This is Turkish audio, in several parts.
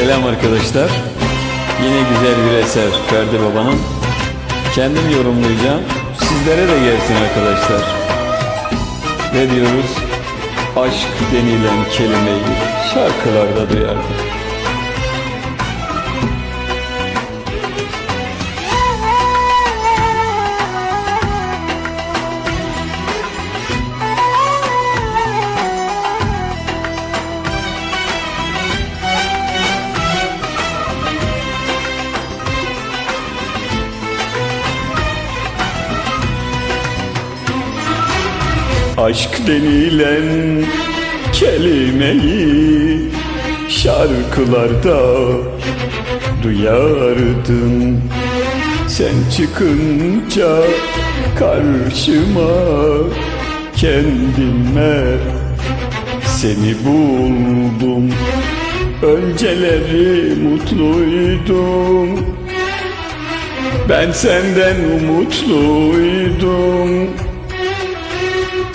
Selam arkadaşlar. Yine güzel bir eser Ferdi Baba'nın. Kendim yorumlayacağım. Sizlere de gelsin arkadaşlar. Ne diyoruz? Aşk denilen kelimeyi şarkılarda duyardık. Aşk denilen kelimeyi şarkılarda duyardım. Sen çıkınca karşıma kendime seni buldum. Önceleri mutluydum. Ben senden umutluydum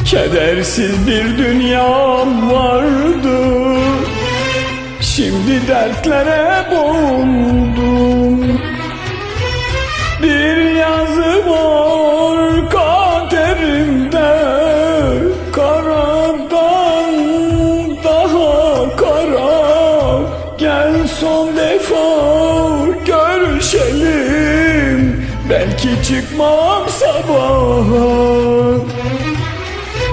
Kedersiz bir dünyam vardı. Şimdi dertlere boğuldum. Bir yazı var kaderimde. Karadan daha kara. Gel son defa görüşelim. Belki çıkmam sabaha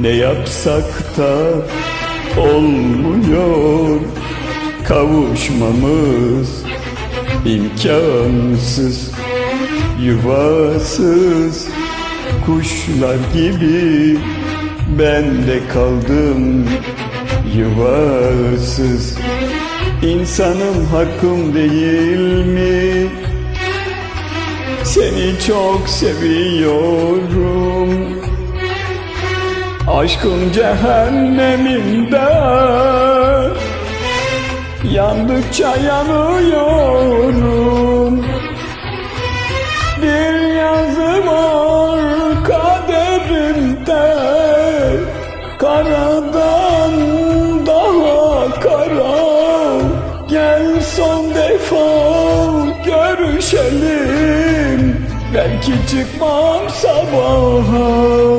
Ne yapsak da olmuyor. Kavuşmamız imkansız Yuvasız. Kuşlar gibi Ben de kaldım yuvasız. İnsanım hakkım değil mi? Seni çok seviyorum Aşkın cehenneminde Yandıkça yanıyorum. Bir yazı var kaderimde Karadan daha kara. Gel son defa görüşelim Belki çıkmam sabaha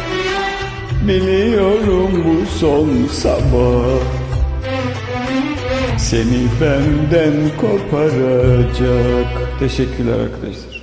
Biliyorum bu son sabah Seni benden koparacak Teşekkürler arkadaşlar.